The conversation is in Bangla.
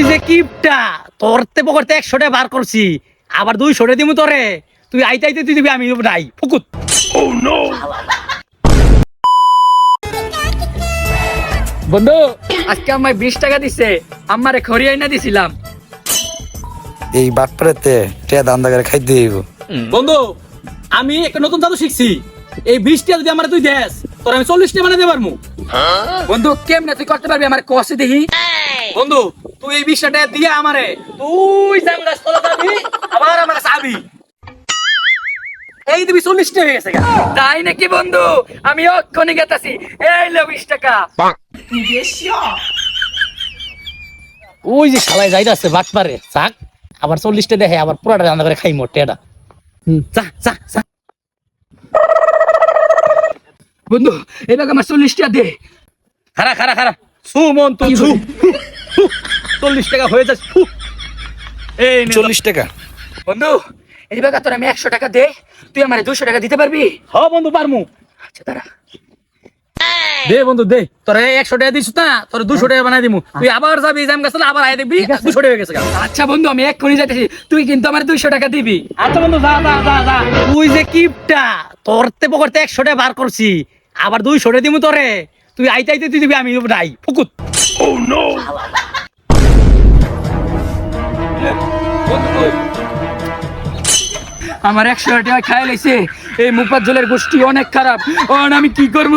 তুই যে কিপটা তোরতে পকড়তে একশোটা বার করছি আবার দুইশোটা দিমু তোরে। তুই আইতে আইতে তুই দিবি আমি নাই ফুকুত। বন্ধু আজকে আমায় বিশ টাকা দিছে আমারে খড়িয়াই না দিছিলাম। এই বাটপাড়াতে টিয়া দান্দা করে খাইতে দিব বন্ধু আমি একটা নতুন জাদু শিখছি। এই বিশটা যদি আমার তুই দেস তোর আমি চল্লিশটা বানাতে পারব বন্ধু কেমনে তুই করতে পারবি আমার কষে দেখি? বন্ধু তুই এই বিশটা দিয়ে আমারে তুই জাম গাছ তলা যাবি আবার আমার কাছে আবি। এই দিবি চল্লিশটা হয়ে গেছে। তাই নাকি বন্ধু? আমি অক্ষণি গেতাছি। এই লো বিশ টাকা। ওই যে শালায় যাইতাছে বাট পারে চাক আবার চল্লিশটা দেখে আবার পুরাটা রান্না করে খাই মোটে এটা যা যা যা। বন্ধু এবার আমার চল্লিশ টাকা দে। খারা খারা খারা। সু মন তো সু? চল্লিশ টাকা হয়ে যাচ্ছে এই চল্লিশ টাকা। বন্ধু এইবার তোর আমি একশো টাকা দে তুই আমার দুশো টাকা দিতে পারবি? হ বন্ধু পারমু। আচ্ছা দাঁড়া। দে বন্ধু দে। তোর একশো টাকা দিস না তোর দুশো টাকা বানাই দিমু। তুই আবার যাবি জাম গাছ আবার আয় দেখবি দুশো টাকা গেছে আচ্ছা বন্ধু আমি এক্ষুনি যাইতেছি তুই কিন্তু আমার দুইশো টাকা দিবি। আচ্ছা বন্ধু যা যা যা যা। তুই যে কিপটা তোরতে পকড়তে একশো টাকা বার করছি আবার দুইশো টাকা দিমু তোরে। তুই আইতে আইতে তুই দিবি আমি নাই ফুকুত। আমার একশো টাকা খাই লাইছে এই মুপাত জলের গোষ্ঠী অনেক খারাপ। আমি কি করব?